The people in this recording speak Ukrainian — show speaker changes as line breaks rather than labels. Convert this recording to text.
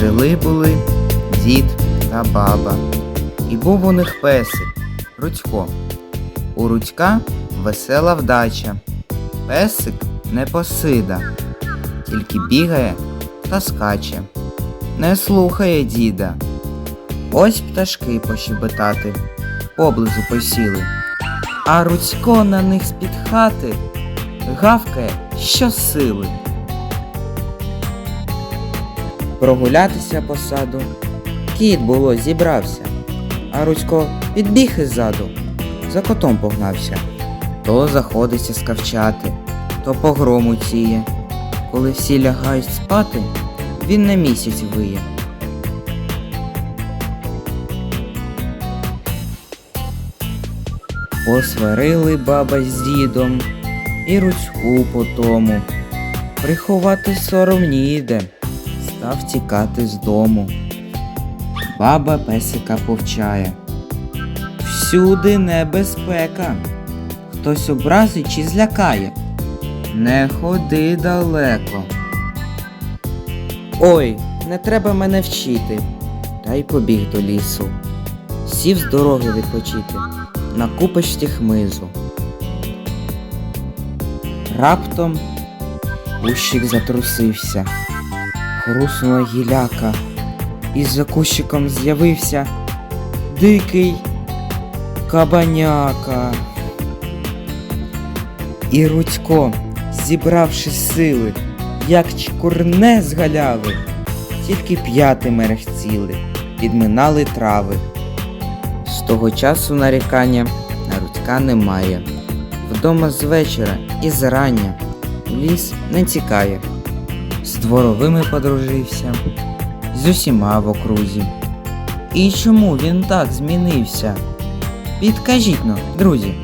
Жили були дід та баба. І був у них песик Рудько. У Рудька весела вдача. Песик не посида, тільки бігає та скаче. Не слухає діда. Ось пташки пощебетати, поблизу посіли. А Рудько на них з-під хати гавкає щосили. Прогулятися по саду. Кіт було зібрався, а Русько підбіг іззаду, за котом погнався. То заходиться скавчати, то погрому ціє. Коли всі лягають спати, він на місяць виє. Посварили баба з дідом і Руцьку по тому. Приховати сором ніде, став тікати з дому. Баба песика повчає. Всюди небезпека. Хтось образить чи злякає. Не ходи далеко. Ой, не треба мене вчити. Та й побіг до лісу. Сів з дороги відпочити на купочці хмизу. Раптом кущик затрусився, хруснула гіляка, і за кущиком з'явився дикий кабаняка. І Рудько, зібравши сили, як чкурне з галяви, тільки п'яти мерехціли, підминали трави. З того часу нарікання на Рудька немає. Вдома з вечора і зарання ліс не тікає. З дворовими подружився, з усіма в окрузі. І чому він так змінився? Підкажіть ну, друзі.